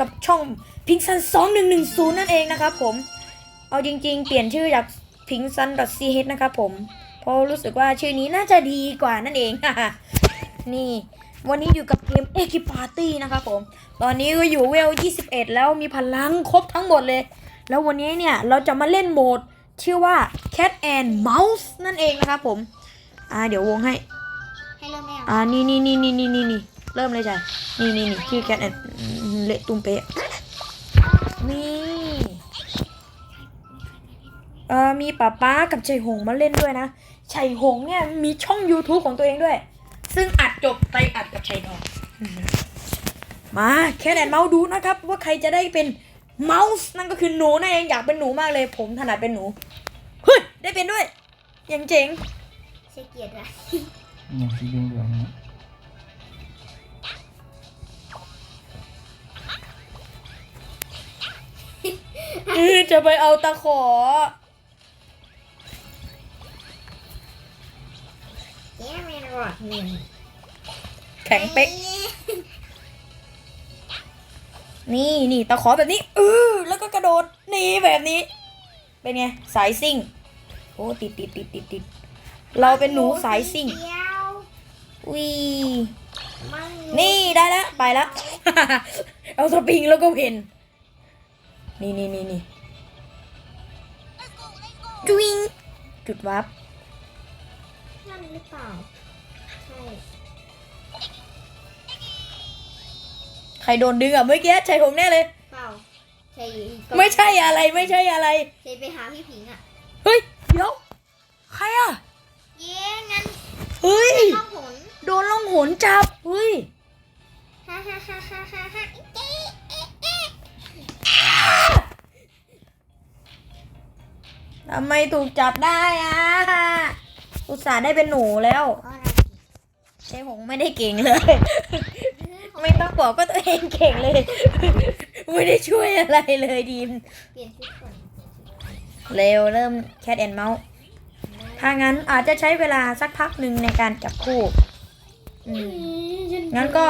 กับช่องพิงซัน2110นั่นเองนะครับผม เอาจริง ๆ เปลี่ยนชื่อจากพิงซัน .ch นะครับผม เพราะรู้สึกว่าชื่อนี้น่าจะดีกว่านั่นเอง นี่ วันนี้อยู่กับเกม e q u i Party นะครับผม ตอนนี้ก็อยู่เวล 21 แล้วมีพลังครบทั้งหมดเลย แล้ววันนี้เนี่ยเราจะมาเล่นโหมด ชื่อว่า Cat and Mouse นั่นเองนะครับผม อ่าเดี๋ยววงให้ ให้เริ่มแม่อ่านี่นี่นี่นี่นี่นี่นี่ เริ่มเลยจ้ะนี่นี่นี่ชื่อแคทแอนเละตุ้มเป๊ะนี่เอ่อมีป๊าป๊ากับชัยหงมาเล่นด้วยนะชัยหงเนี่ยมีช่อง YouTube ของตัวเองด้วย ซึ่งอัดจบไปอัดกับชัยทองมาแคทแอนเมาส์ดูนะครับ ว่าใครจะได้เป็นเมาส์นั่นก็คือหนูนั่นเองอยากเป็นหนูมากเลย ผมถนัดเป็นหนูเฮ้ยได้เป็นด้วยยังเจ๋งใช่เกียรติอะอย่างสีเหลือง จะไปเอาตะขอ แกเมนรอดหนึ่งแข็งเป๊ก นี่นี่ตะขอแบบนี้เออแล้วก็กระโดดหนี่แบบนี้ เป็นไง สายซิ่ง โอ้ติดติดติดติดติดเราเป็นหนูสายซิ่งวีนี่ได้แล้ว ไปแล้ว เอาสปริงแล้วก็เพน นี่นี่นี่นี่จุิงจุดวับนั่นหรือเปล่า ใช่ ใครโดนดึงอะเมื่อกี้ใช่ผมแน่เลย เปล่าใช่ไม่ใช่อะไรไม่ใช่อะไร ใช่ไปหาพี่ผิงอะ เฮ้ย เดี๋ยว ใครอะ เย้งั้น เฮ้ยข้องผลโดนล่องหนจับ เฮ้ยฮ่าฮ่าฮ่าฮ่าฮ่าฮ่าเอ๊ะเอ๊ะเอ๊ะ ทำไมถูกจับได้อะ อุตส่าห์ได้เป็นหนูแล้วเพราะอะไรใช่ผมไม่ได้เก่งเลย ไม่ต้องบอกก็ตัวเองเก่งเลย ไม่ได้ช่วยอะไรเลยดีมเปลี่ยนชุดก่อนเร็วเริ่มแคทแอนเมาส์ถ้างั้นอาจจะใช้เวลาสักพักหนึ่งในการจับคู่อืมงั้นก็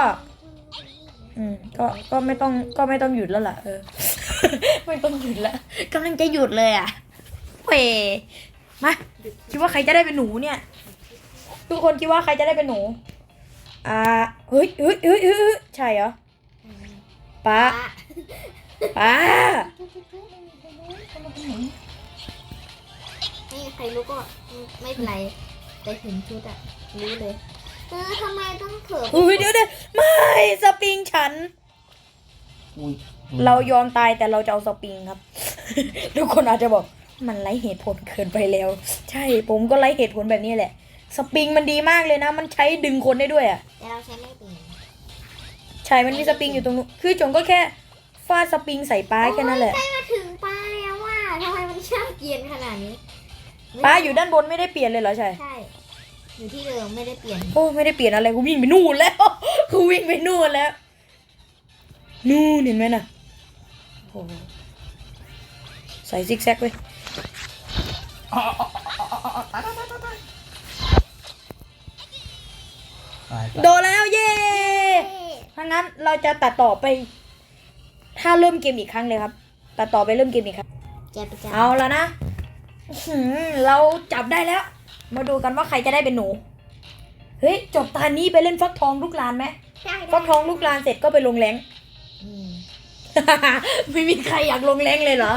อืม ก็ ก็ไม่ต้อง ก็ไม่ต้องหยุดแล้วล่ะ เออ ไม่ต้องหยุดแล้วกำลังจะหยุดเลยอะเว้ยมาคิดว่าใครจะได้เป็นหนูเนี่ย ทุกคนคิดว่าใครจะได้เป็นหนู อ่าเฮ้ยเฮ้ยเฮ้ยเฮ้ยเฮ้ยใช่เหรอป้าอะป้านี่ใครรู้ก็ไม่เป็นไรแต่เห็นชุดอะรู้เลยเออทำไมต้องเถิบอุ้ยเดี๋ยวเดี๋ยวไม่สปริงฉันอุ้ย เรายอมตายแต่เราจะเอาสปริงครับ ทุกคนอาจจะบอกมันไร้เหตุผลเกินไปแล้ว ใช่ผมก็ไร้เหตุผลแบบนี้แหละ สปริงมันดีมากเลยนะ มันใช้ดึงคนได้ด้วยอะแต่เราใช้ไม่เป็นใช่มันมีสปริงอยู่ตรงนู้นคือจงก็แค่ฟาดสปริงใส่ป้าแค่นั้นแหละใกล้มาถึงป้าแล้วว่าทำไมมันช่างเกรียนขนาดนี้ป้าอยู่ด้านบนไม่ได้เปลี่ยนเลยเหรอใช่ใช่อยู่ที่เดิมไม่ได้เปลี่ยนโอ้ไม่ได้เปลี่ยนอะไรกูวิ่งไปนู่นแล้วกูวิ่งไปนู่นแล้วนู่นเห็นไหมน่ะโอ้โหใส่ซิกแซกไว้ยตายโดนแล้วเย้ถ้างั้นเราจะตัดต่อไป ถ้าเริ่มเกมอีกครั้งเลยครับ ตัดต่อไปเริ่มเกมอีกครับแกไปจับเอาแล้วนะอื้อหือเราจับได้แล้ว มาดูกันว่าใครจะได้เป็นหนู เฮ้ย จบตอนนี้ไปเล่นฟักทองลูกลานไหมได้ฟักทองลูกลานเสร็จก็ไปลงแรงอืม ไม่มีใครอยากลงแรงเลยเหรอ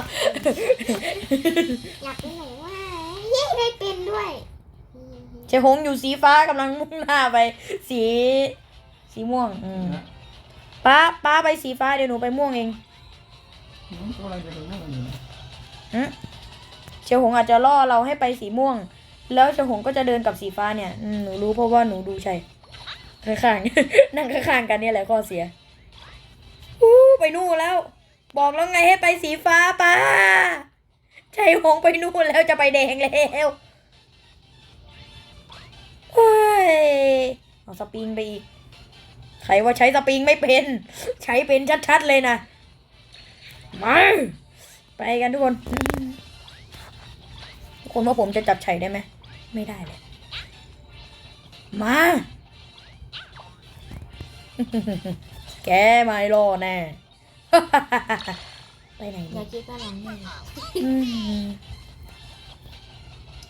อยากเป็นไหนว่าเย้ได้เป็นด้วยอืมเชฮงอยู่สีฟ้ากำลังมุ่งหน้าไป สี สีม่วง อืมป้าป้าไปสีฟ้าเดี๋ยวหนูไปม่วงเองอืมตัวอะไรจะเป็นเรื่องอะไรอยู่นะอืมเชฮงอาจจะล่อเราให้ไปสีม่วง แล้วเชฮงก็จะเดินกับสีฟ้าเนี่ยอืมหนูรู้เพราะว่าหนูดูใช่ข้างๆนั่งข้างๆกันเนี่ยแหละข้อเสียอู้ ไปนู่นแล้ว บอกแล้วไงให้ไปสีฟ้าป้าชัยหงไปนู่นแล้วจะไปแดงแล้วเฮ้ยเอาสปริงไปอีกใครว่าใช้สปริงไม่เป็น ใช้เป็นชัดๆเลยนะมาไปกันทุกคนทุกคนว่าผมจะจับไฉได้ไหมไม่ได้เลย มาแกไม่รอดแน่ ไปไหนอย่าเนี่ยคิดว่าเราไม่อืม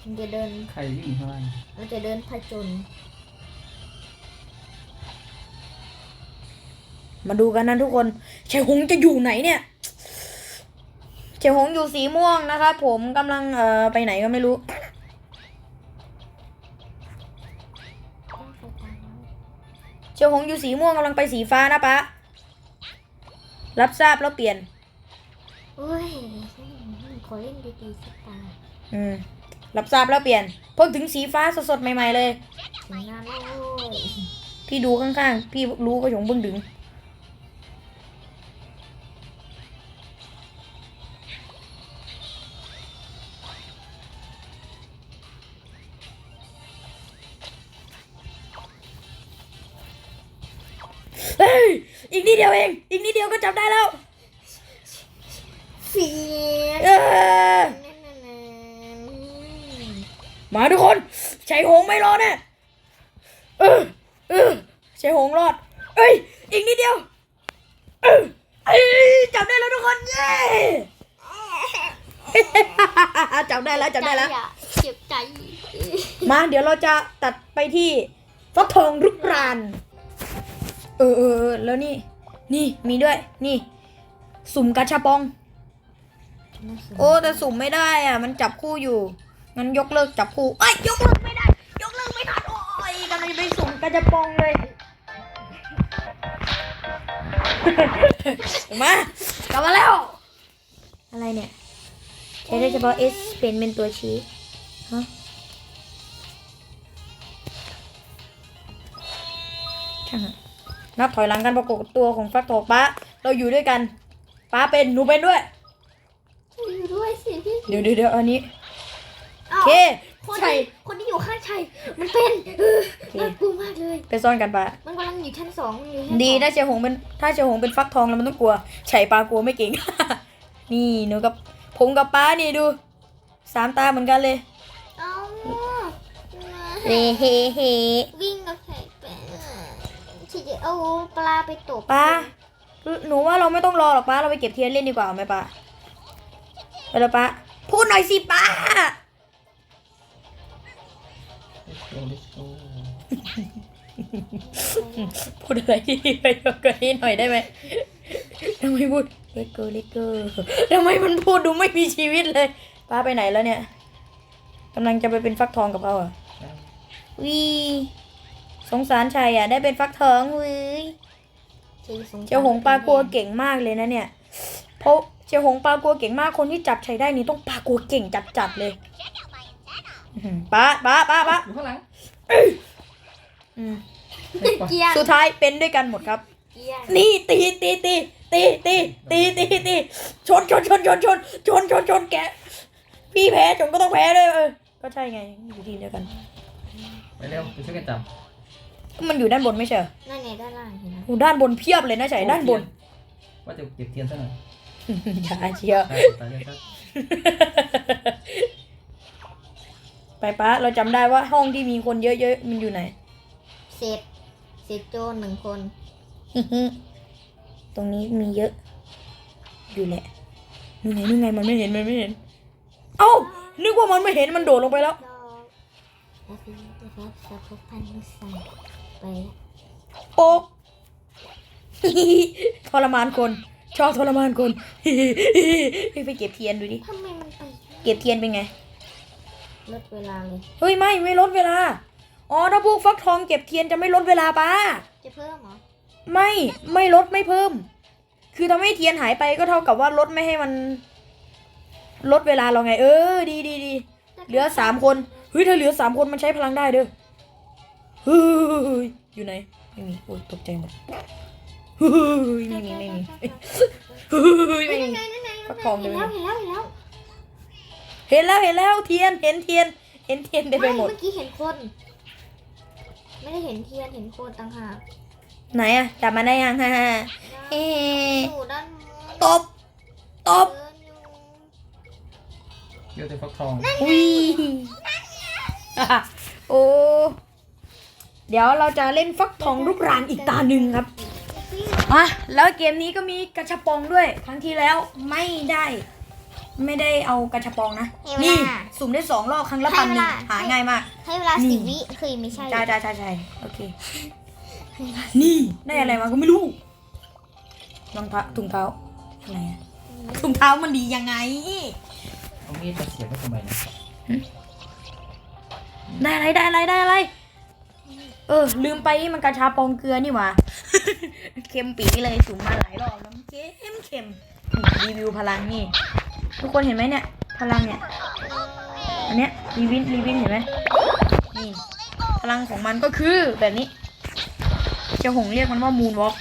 มันจะเดิน ใครวิ่งข้างล่างมันจะเดินผจญมาดูกันนะทุกคนเชยหงจะอยู่ไหนเนี่ยเชยหงอยู่สีม่วงนะครับผมกำลังเอ่อไปไหนก็ไม่รู้ ต้องไปตามเชยหงอยู่สีม่วงกำลังไปสีฟ้านะปะ รับทราบแล้วเปลี่ยน โอ้ยขอเล่นดีๆสักตาอืม รับทราบแล้วเปลี่ยน เพิ่งถึงสีฟ้าสดๆใหม่ ๆ เลย ถึงงานแล้วโว้ยพี่ดูข้างๆ พี่รู้ก็หยงเพิ่งถึง เอ้ย อีกนิดเดียวเออเอ้ยจับได้แล้วทุกคน เย้จับได้แล้วจับได้แล้วใจอะเจ็บใจ มาเดี๋ยวเราจะตัดไปที่ฟักทองรุกราน เออเออเออแล้วนี่ นี่มีด้วย นี่ สุ่มกาชาปอง โอ้แต่สุ่มไม่ได้อะ มันจับคู่อยู่ งั้นยกเลิกจับคู่เอ้ยยกเลิกไม่ได้ ยกเลิกไม่ทันโอ้ยกำลังจะไปสุ่มกาชาปองเลย มากลับมาแล้ว อะไรเนี่ย ใช้ได้เฉพาะ S เป็นเป็นตัวชี้ฮะช่างอะนับถอยหลังกันประกบกับตัวของฟักทองป้า เราอยู่ด้วยกันป้าเป็นหนูเป็นด้วย อยู่ด้วยสิพี่ เดี๋ยวเดี๋ยวเดี๋ยวอันนี้โออ้าวเค คนใช่ ที่คนที่ อยู่ข้างชัยมันเป็นเออโอเคน่ากลัวมากเลย ไปซ่อนกันป้ามันกำลังอยู่ชั้นสองมันอยู่ชั้นดีสองถ้าเชียร์หงเป็นถ้าเชียร์หงเป็นฟักทองแล้วมันต้องกลัวไฉปลากลัวไม่เก่ง นี่หนูกับผมกับป้านี่ดูสามตาเหมือนกันเลยเอาเฮเฮเฮวิ่งกับไข่เป็นที่จะเอาปลาไปตกป้าหนูว่าเราไม่ต้องรอหรอกป้าเราไปเก็บเทียนเล่นดีกว่าเอาไหมป้าไปแล้วป้าพูดหน่อยสิป้า โอ้ลิโก้พูดอะไรที่ไปกว่านี้หน่อยได้ไหมทำไมพูดเลโก้เลโก้ทำไมมันพูดดูไม่มีชีวิตเลย ป้าไปไหนแล้วเนี่ยกำลังจะไปเป็นฟักทองกับเราเหรอะวีสงสารชัยอะ ได้เป็นฟักทองเว้ยชีสสรเจียวหงปลากัวเก่งมากเลยนะเนี่ย เพราะเจียวหงปลากัวเก่งมากคนที่จับชัยได้นี่ต้องปลากัวเก่งจัดๆเลยอื้อหือป้าป้าป้าป้าอยู่ข้างหลัง อืมเกียสุดท้ายเป็นด้วยกันหมดครับ เกียร์นี่ตีตีตีตีตีตีตีตีชนชนชนชนชนชนชนชนแกะพี่แพ้จงก็ต้องแพ้ด้วยเออก็ใช่ไงอยู่ทีมเดียวกัน ไปเร็วไปช่วยกันจับมันอยู่ด้านบนไม่ใช่เหรอนั่นไงด้านล่างเห็นไหมโอ้ด้านบนเพียบเลยนะใช่ด้านบนว่าจะเก็บเทียนซะหน่อยอย่าเชียว ได้ตายเลยครับ ไปป้าเราจำได้ว่าห้องที่มีคนเยอะๆมันอยู่ไหนเศษเศษโจรหนึ่งคนตรงนี้มีเยอะ อยู่แหละนู่นไงนู่นไงมันไม่เห็นมันไม่เห็น เอ้านึกว่ามันไม่เห็นมันโดดลงไปแล้วดอกแล้วพี่จะรับสัพพพันธ์ใส่ไปโป๊กทรมานคน ชอบทรมานคน ไปเก็บเทียนดูดิ ทำไมมันไป เก็บเทียนเป็นไง ลดเวลาเลยเฮ้ยไม่ไม่ลดเวลา อ๋อถ้าพวกฟักทองเก็บเทียนจะไม่ลดเวลาป้า จะเพิ่มเหรอ ไม่ไม่ลดไม่เพิ่ม คือทำให้เทียนหายไปก็เท่ากับว่าลดไม่ให้มัน ลดเวลาเราไง เออ ดีดีดีเหลือสามคนเฮ้ยถ้าเหลือสามคนมันใช้พลังได้เด้อเฮ้ยอยู่ไหนไม่มีโอ้ยตกใจหมดเฮ้ยไม่มีไม่มีเฮ้ยไม่มี นั่นไงนั่นไงฟักทองเห็นเลแล้ยวเห็นแล้วเห็นแล้ว เห็นแล้วเห็นแล้วเทียนเห็นเทียน เห็นเทียนเต็มไปไม่หมด เมื่อกี้เห็นคน ไม่ได้เห็นเทียนเห็นคนต่างหากไหนอะจับมาได้ยังฮ่าฮ่าเอ๊อยู่ด้านตบตบเดินอยู่เกี่ยวแต่ฟักทองอุ้ยโอ้เดี๋ยวเราจะเล่นฟักทองลูกรานอีกตาหนึ่งครับพี่อะแล้วเกมนี้ก็มีกระชับปองด้วย ครั้งที่แล้วไม่ได้ ไม่ได้เอากระชับปองนะให้เวลานี่สุ่มได้สองรอบครั้งละให้พันหเวนึ่งลา หาง่ายมาก ให้เวลานี่ สิบวิเคยไม่ใช่ ใช่ใช่ใช่ใช่โอเค นี่ได้อะไรมาก็ไม่รู้รองเท้าถุงเท้าอะไรอะถุงเท้ามันดียังไง เอามีดมาเสียบไว้ทำไมเนี่ยได้อะไรได้อะไรได้อะไร เออ ลืมไปนี่มันกระชาปองเกลือนี่หว่า เค็มปีเลยสูงมาหลายรอบแล้วมันเค็มเค็มนี่รีวิวพลังนี่ ทุกคนเห็นไหมเนี่ย พลังเนี่ย อันเนี้ยรีวินรีวินเห็นไหมนี่พลังของมันก็คือแบบนี้เจ้าหงเรียกมันว่ามูนวอล์ก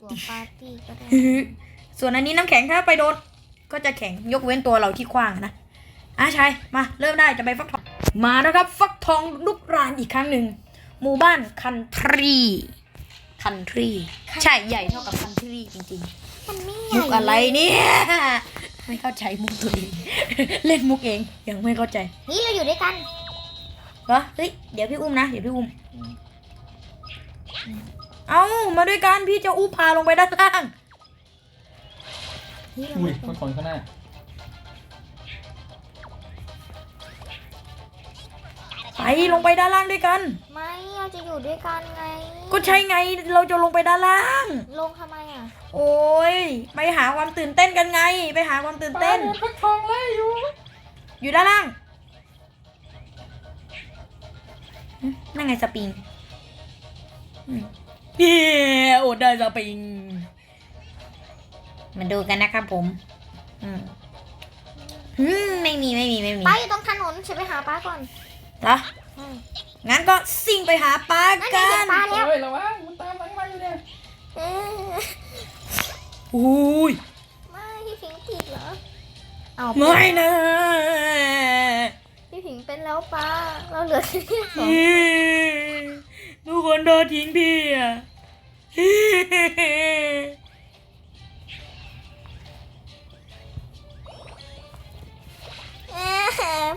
ตัวปาร์ตี้ก็ได้ส่วนอันนี้น้ำแข็งถ้าไปโดนก็จะแข็งยกเว้นตัวเราที่กว้างนะอะชัยมาเริ่มได้จะไปฟักทองมานะครับ ฟักทองลุกรานอีกครั้งหนึ่งหมู่บ้านคันทรีคันทรีใช่ใหญ่เท่ากับคันทรีจริงมันไม่ๆใหมุญ่ กอะไรเนี่ยไม่เข้าใจมุกตัวเองเล่นมุกเองยังไม่เข้าใจ นี่เราอยู่ด้วยกันเหรอเฮ้ยเดี๋ยวพี่อุ้มนะเดี๋ยวพี่อุ้มเอามาด้วยกันพี่จะอุ้มพาลงไปด้านล่าง นี่เราอุ้ยเป็คนนคนข้างหน้า ไปลงไปด้านล่างด้วยกัน ไม่เราจะอยู่ด้วยกันไง ก็ใช่ไงเราจะลงไปด้านล่าง ลงทำไมอะ โอ้ยไปหาความตื่นเต้นกันไง ไปหาความตื่นเต้นฟักทองไล่อยู่ อยู่ด้านล่างหึนั่นไงสปริงอืมเย้โอดได้สปริง มาดูกันนะครับผม อืมอืมไม่มีไม่มีไม่มีป้าอยู่ตรงถนนฉันไปหาป้าก่อน เหรออืมงั้นก็ซิ่งไปหาปลานั่นไงกัเห็นนป้าแล้ว เฮ้ยระวังมันตามหลังมาอยู่เนี่ยเอออุ้ยไม่พี่ผิงติดเหรอเอาไม่นะพี่ผิงเป็นแล้วป้าเราเหลือแค่สองทุกคนโดนทิ้งพี่อะ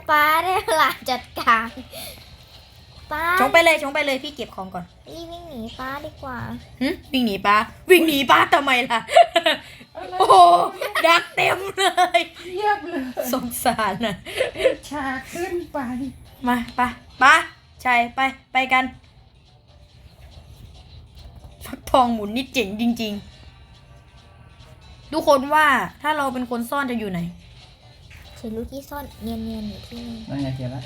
ป้าได้เวลาจัดการป้าชงไปเลยชงไปเลยพี่เก็บของก่อนรีบวิ่งหนีป้าดีกว่าหึวิ่งหนีป้าวิ่งหนีป้าทำไมล่ะ โอ้โหดักเต็มเลยเยียบเลยสงสารนะฉากขึ้นไปมาป้าป้าชัยไปไปกันฟักทองหมุนนี่เจ๋งจริง ๆ ทุกคนว่าถ้าเราเป็นคนซ่อนจะอยู่ไหน ฉันรู้ที่ซ่อนเนียนๆอยู่ที่นี่นั่นไงเทียนละ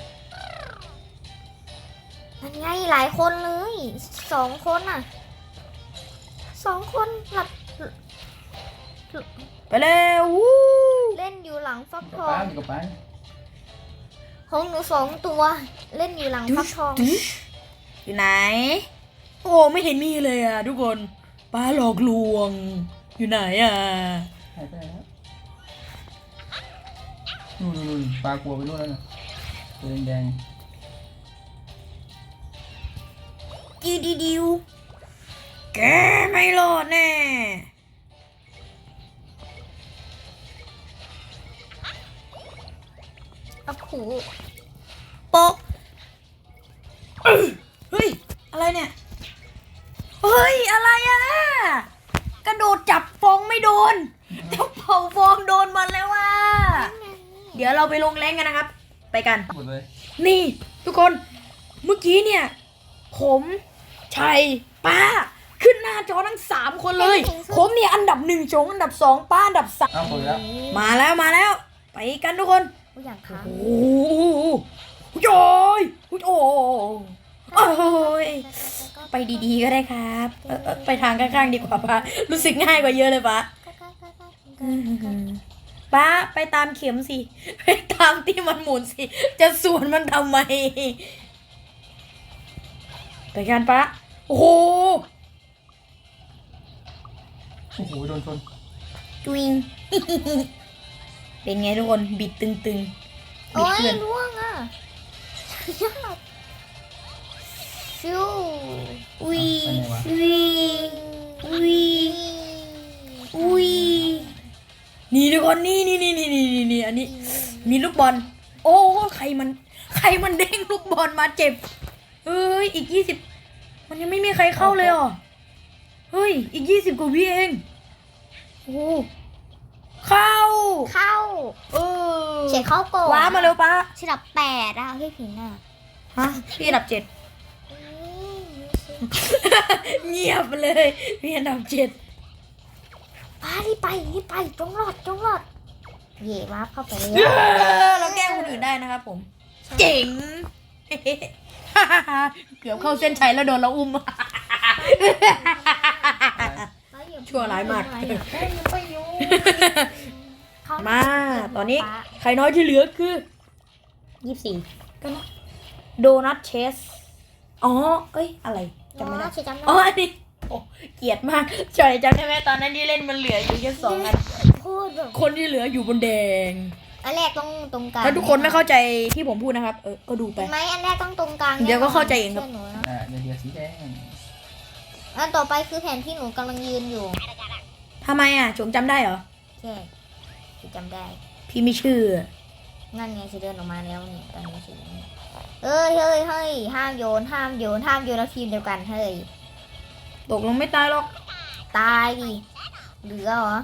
นั่นไงหลายคนเลยสองคนอะสองคนหลับไปแล้ววู้เล่นอยู่หลังฟักกับทอป้างอยู่กับป้าของหนูสองตัวเล่นอยู่หลังฟักทองอยู่ไหน โอ้ไม่เห็นมีเลยอะทุกคนป้าหลอกลวง อยู่ไหนอะหายไปไหนแล้ว นู่นนู่นปลากลัวไปนู่นแล้วนะตัวแดงดิวดิวดิวแกไม่รอดแน่โอ้โหโป๊ะเฮ้ย อะไรเนี่ย เฮ้ย อะไรอะกระโดดจับฟองไม่โดนแต่เผาฟองโดนมันแล้วอะ เดี๋ยวเราไปลงแรงกันนะครับ ไปกันๆหมดเลยนี่ ทุกคนเมื่อกี้เนี่ย ผมชัยป้า ขึ้นหน้าจอทั้งสามคนเลย ผมเนี่ยอันดับหนึ่งชงอันดับสองป้าอันดับสามอ้าวหมดแล้วมาแล้วมาแล้ว ไปกันทุกคน กูอยากค้างโอ้โหโอ้ยโอ้ยโอ้ยไปดีๆก็ได้ครับเออเออไปทางข้างๆดีกว่าป้ารู้สึกง่ายกว่าเยอะเลยป้า ป้าไปตามเข็มสิ ไปตามที่มันหมุนสิ จะสวนมันทำไม ไปกันป้าโอ้โห โอ้โหโดนชนจุง เป็นไงทุกคน บิดตึงๆ บิโอ้ดยเพื่อนล่วงอะยากฟิวอุ้ยไปไหนวะอุ้ยอุ้ยอุ้ย นี่ทุกคนนี่นี่นี่นี่นี่นี่นี่อันนี้ มีลูกบอล โอ้ใครมัน ใครมันเด้งลูกบอลมาเจ็บเอ้ยอีกยี่สิบมันยังไม่มีใครเข้าเลยเหรอเฮ้ยอีกยี่สิบกว่าวิเองโอ้เข้า เข้าเออเขียเข้าโกงว้ามาเร็วป้าฉดับแปดอะพี่ผิงอะฮะพี่อันดับเจ็ดเงียบเลยพี่อันดับเจ็ด ป้ารีบไปรีบไปจงรอดจงรอดเย่ว้าร์ปเข้าไปเลยเออเราแกล้งคนอื่นได้นะครับผมเจ๋งเกือบเข้าเส้นชัยแล้วโดนเราอุ้ม ชั่วร้ายมาก มา ตอนนี้ใครน้อยที่เหลือคือยี่สี่ก็นะโดนัทเชส อ๋อ เอ้ย อะไรจำไม่ได้จำได้อ๋ออันนี้โอ้ เกลียดมากจอยจำได้ไหมตอนนั้นที่เล่นมันเหลืออยู่แค่สองอันพูดแบบคนที่เหลืออยู่บนแดง อันแรกต้องตรงกลางถ้าทุกคนไม่เข้าใจที่ผมพูดนะครับ เออก็ดูไปไหมอันแรกต้องตรงกลางเดี๋ยวก็เข้าใจเองครับ ชื่หนูนะอ่าเดี๋ยวเดี๋ยวสีแดงอันต่อไปคือแผนที่หนูกำลังยืนอยู่ทำไมอะจงจำได้เหรอแค่ที่จำได้ พี่ไม่เชื่อ นั่นไงสิเดินออกมาแล้วนี่ตอนนี้สิเอ้ยเฮ้ยเฮ้ยห้ามโยนห้ามโยนห้ามโยนแล้วทีมเดียวกันเฮ้ย ตกลงไม่ตายหรอกตายดิเหลือเหรอ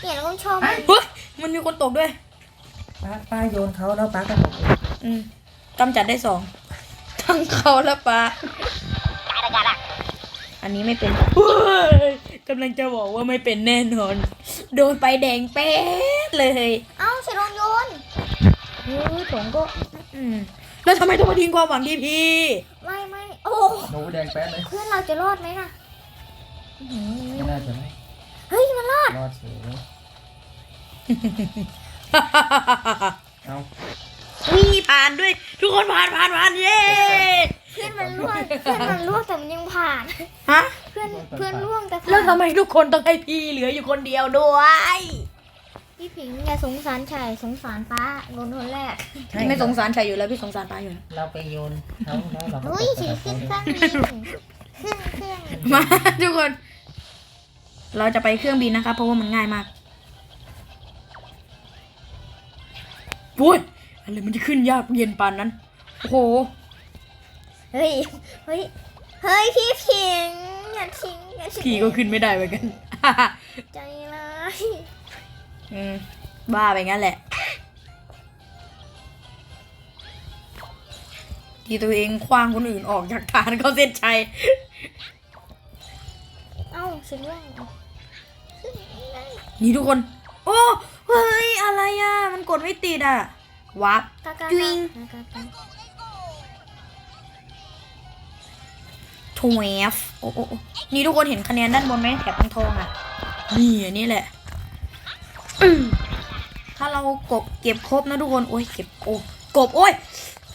เนี่ยเราต้องชอบมันเฮ้ยมันมีคนตกด้วย ป้าป้าโยนเขาแล้วป้าก็ตกเองอืมกำจัดได้สองทั้งเขาและปลาอันนี้ไม่เป็นเฮ้ยกำลังจะบอกว่าไม่เป็นแน่นอน โดนไปแดงแป๊ดเลยเอ้าเสร็จลงโยนเฮ้ยผมก็ อืมแล้วทำไมต้องมาทิ้งความหวังที่พี่ ไม่ไม่ โอ้หนูแดงแป๊ดเลย เพื่อนเราจะรอดไหมน่ะอื้อหืไม่อน่าจะไม่เฮ้ยมันรอดรอดเฉยเอาวิ่ผ่านด้วย ทุกคนผ่านผ่านผ่านเย้เพื่อนมันล่วงเพื่อนมันล่วงแต่มันยังผ่าน ฮะเพื่อนเพื่อนล่วงแต่ผ่านแล้วทำไมทุกคนต้องให้พี่เหลืออยู่คนเดียวด้วย พี่ผิงอย่าสงสารชายสงสารป้าโดนคนแรกพี่ไม่สงสารชัยอยู่แล้วพี่สงสารตาอยู่แล้วเราไปโยนเขาแล้วเราก็อุ้ยตสีกขึ้นเคกัรื่บองบินขึ้นเครื่องมาทุกคน เราจะไปเครื่องบินนะครับเพราะว่ามันง่ายมากโว้ยอะไรมันจะขึ้นยากเย็นปานนั้น โอ้โห เฮ้ย เฮ้ย เฮ้ยพี่ผิงอย่าทิ้งอย่าทิ้งพี่ก็ขึ้นไม่ได้เหมือนกันใจร้าย อืมบ้าไปงั้นแหละ ที่ตัวเองคว้างคนอื่นออกจากฐานเขาเส้นชัย เอ้าสิล่วงนี่ทุกคน โอ้เฮ้ย อะไรอะ มันกดไม่ติดอะ วับกากาจุ๊งกากาทวฟโอ้โอ้โอ้นี่ทุกคนเห็นคะแนนด้านบนไหมแถบทองๆอะ นี่อันนี้แหละอืม ถ้าเรากบเก็บครบนะทุกคนโอ้ยเก็บโอ้กบโอ้ย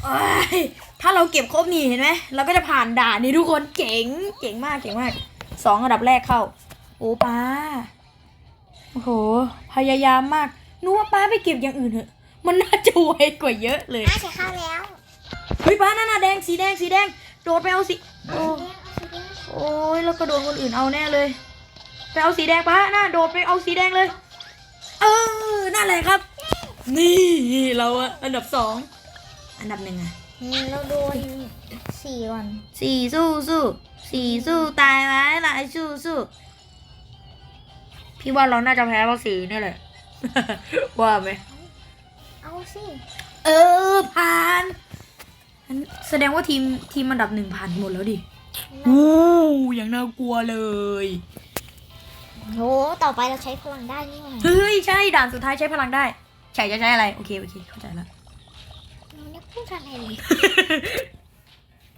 เอ้ยถ้าเราเก็บครบนี่เห็นไหมเราก็จะผ่านด่านนี่ทุกคนเจ๋งเจ๋งมากเจ๋งมากสองอันดับแรกเข้า โอ้ป้าโอ้โหพยายามมากนึกว่าป้าไปเก็บอย่างอื่นเถอะมันน่าจะไวกว่าเยอะเลยน่าจะเข้าแล้วเฮ้ยป้านั่นน่ะแดงสีแดงสีแดงโดดไปเอาสิโอ้โอ้ยแล้วก็โดนคนอื่นเอาแน่เลยไปเอาสีแดงป้าน่าโดดไปเอาสีแดงเลย เออนั่นแหละครับ นี่เราอะอันดับสองอันดับหนึ่งอะอืมเราโดนสี่วันสี่สู้สู้สี่สู้ตายไหมหลายสู้สู้พี่ว่าเราน่าจะแพ้เพราะสีนี่แหละ ว่าไหมเอาสิเออผ่านงั้นแสดงว่าทีมทีมอันดับหนึ่งผ่านหมดแล้วดิโอ้อย่างน่ากลัวเลย โหต่อไปเราใช้พลังได้นี่หว่าเฮ้ยใช่ด่านสุดท้ายใช้พลังได้ใช่จะใช้อะไร โอเคโอเคเข้าใจแล้วมันไม่พูดอะไรเลย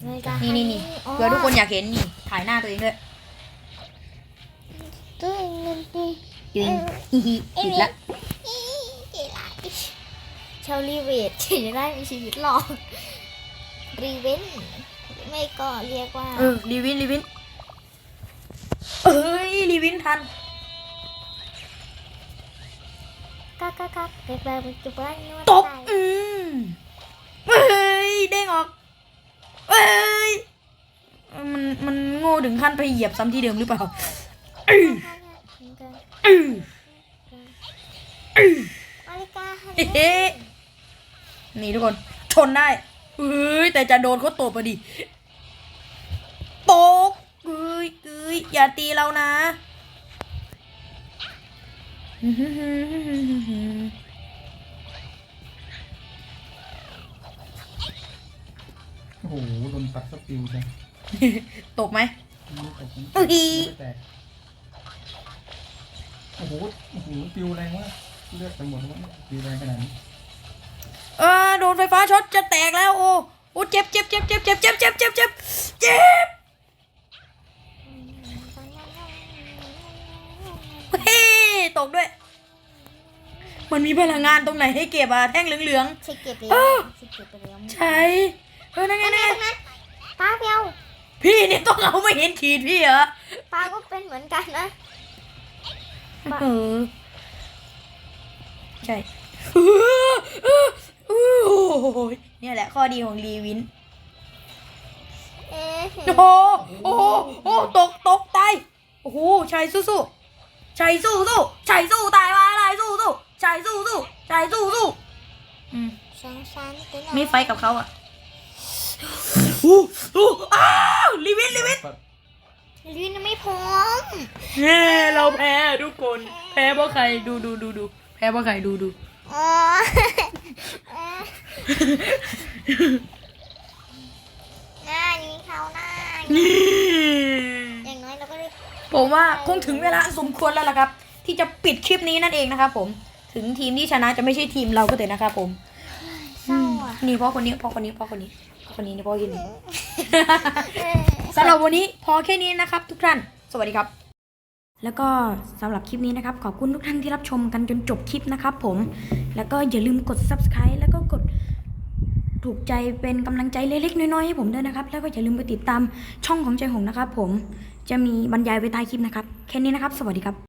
เลยจะนี่นี่นี่อ๋อเผื่อทุกคนอยากเห็นนี่ถ่ายหน้าตัวเองด้วยตัวเงินดีจริงฮิฮิหยุดละอีเจ๋งไรชาวรีเวทจะได้มีชีวิตรอดรีเวนไม่ก็เรียกว่าเออรีวินรีวินเอ้ยรีวินทันักกักกักเด็กแบบจุบบ้านนวดตบไก่อืมเฮ้ยเด้งออกเฮ้ยมันมันโง่ถึงขั้นไปเหยียบซ้ำที่เดิมหรือเปล่าอืออืออื้ออสกาเฮ้ยนี่ทุกคนชนได้เฮ้ยแต่จะโดนเขาตบอดิโป๊กเอ้ยเอ้ยอย่าตีเรานะ โอ้โหโดนปัดสปิวใช่ตกไหมไม่ตกนะอุ๊ย ไม่แตกโอ้โหโอ้โหปิวแรงมากเลือดไปหมดแล้วเนี่ยปิวแรงขนาดนี้เออโดนไฟฟ้าช็อตจะแตกแล้วโอ้โอ้เจ็บเจ็บเจ็บเจ็บเจ็บเจ็บเจ็บเจ็บเจ็บเจ็บ ตกด้วย มันมีพลังงานตรงไหนให้เก็บอะแท่งเหลือง ใช่เก็บไปอ้าแล้ววใช่เก็บไปแล้วๆใช่เออนั่นไงนั่นนั่นไงไงตรงนั้นป้าเปียวพี่นี่ต้องเอาไม่เห็นขีดพี่เหรอป้าก็เป็นเหมือนกันนะ เออใช่โอ้ยเนี่ยแหละข้อดีของรีวิน เอ๊ะโอ้โหโอ้โหโอ้โหตก ตก ตาย โอ้โหชัยสู้สู้ ชัยสู้สู้ชัยสู้ตายมาอะไรสู้สู้ชัยสู้สู้ชัยสู้สู้อืมสงสารตัวน้อยไม่ไฟกับเขาอะอู้อู้อ้าวรีวินรีวินปัดลิ้นไม่พร้อมเย้เราแพ้ทุกคน แพ้เพราะใครดูดูดูดูแพ้เพราะใครดูดู อ๋อ ผมว่าคงถึงเวลาสมควรแล้วล่ะครับ ที่จะปิดคลิปนี้นั่นเองนะครับผมถึงทีมที่ชนะจะไม่ใช่ทีมเราก็เถอะนะครับผมเศร้าอะนี่เพราะคนนี้เพราะคนนี้เพราะคนนี้เพราะคนนี้นี่เพราะคนนี้เออสำหรับวันนี้พอแค่นี้นะครับ ทุกท่าน สวัสดีครับ แล้วก็สำหรับคลิปนี้นะครับ ขอบคุณทุกท่านที่รับชมกันจนจบคลิปนะครับผมแล้วก็อย่าลืมกด subscribe แล้วก็กดถูกใจเป็นกำลังใจเล็กๆน้อยๆให้ผมด้วยนะครับ แล้วก็อย่าลืมไปติดตามช่องของใจหงนะครับ ผม จะมีบรรยายไว้ใต้คลิปนะครับ แค่นี้นะครับ สวัสดีครับ